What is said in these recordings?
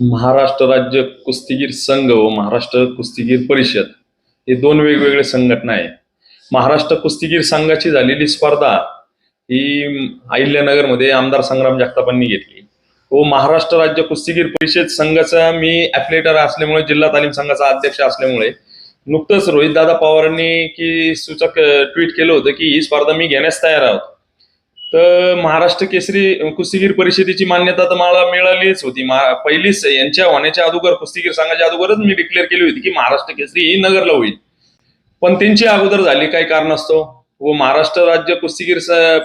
महाराष्ट्र राज्य कुस्तीगीर संघ व महाराष्ट्र कुस्तीगीर परिषद हे दोन वेगवेगळे संघटना आहे महाराष्ट्र कुस्तीगीर संघाची झालेली स्पर्धा ही अहिल्यानगरमध्ये आमदार संग्राम जगतापांनी घेतली. व महाराष्ट्र राज्य कुस्तीगीर परिषद संघाचा मी ॲथलेटर असल्यामुळे जिल्हा तालीम संघाचा अध्यक्ष असल्यामुळे नुकतंच रोहितदादा पवारांनी की सूचक ट्विट केलं होतं की ही स्पर्धा मी घेण्यास तयार आहोत. तर महाराष्ट्र केसरी कुस्तीगीर परिषदेची मान्यता तर मला मिळालीच होती. पहिलीच यांच्या होण्याच्या अगोदर कुस्तीगीर संघाच्या अगोदरच मी डिक्लेअर केली होती की महाराष्ट्र केसरी ही नगरला होईल. पण त्यांची अगोदर झाली काही कारणास्तव व महाराष्ट्र राज्य कुस्तीगीर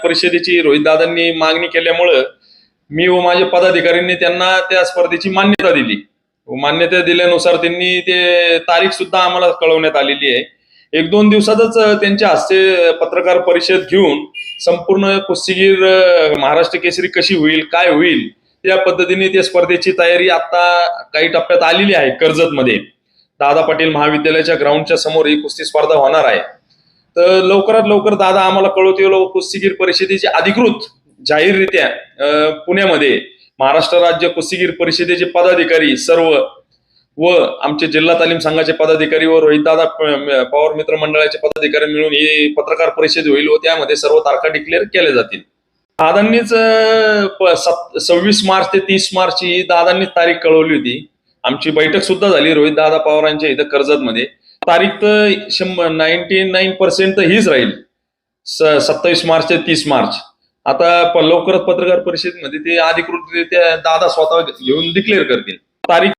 परिषदेची रोहितदादांनी मागणी केल्यामुळं मी व माझ्या पदाधिकाऱ्यांनी त्यांना त्या स्पर्धेची मान्यता दिली. व मान्यता दिल्यानुसार त्यांनी ते तारीख सुद्धा आम्हाला कळवण्यात आलेली आहे. एक दोन दिवसातच अ, त्यांच्या हस्ते पत्रकार परिषद घेऊन संपूर्ण कुस्तीगीर महाराष्ट्र केसरी कशी होईल काय होईल या पद्धतीने त्या स्पर्धेची तयारी आता काही टप्प्यात आलेली आहे कर्जत मध्ये दादा पाटील महाविद्यालयाच्या ग्राउंडच्या समोर ही कुस्ती स्पर्धा होणार आहे. तर लवकरात लवकर दादा आम्हाला कळवतील हो, कुस्तीगीर परिषदेची अधिकृत जाहीररित्या पुण्यामध्ये महाराष्ट्र राज्य कुस्तीगीर परिषदेचे पदाधिकारी सर्व व आमचे जिल्हा तालीम संघाचे पदाधिकारी व रोहितदादा पवार मित्र मंडळाचे पदाधिकारी मिळून ही पत्रकार परिषद होईल व त्यामध्ये सर्व तारखा डिक्लेअर केल्या जातील. दादांनीच सव्वीस मार्च ते तीस मार्च ही दादांनी तारीख कळवली होती. आमची बैठक सुद्धा झाली रोहित दादा पवारांच्या इथं कर्जत मध्ये तारीख तर शंभर नाईन्टी नाईन पर्सेंट तर हीच राहील. सत्तावीस मार्च ते तीस मार्च. आता लवकरच पत्रकार परिषदेमध्ये ते अधिकृतरित्या दादा स्वतः घेऊन डिक्लेअर करतील. तारीख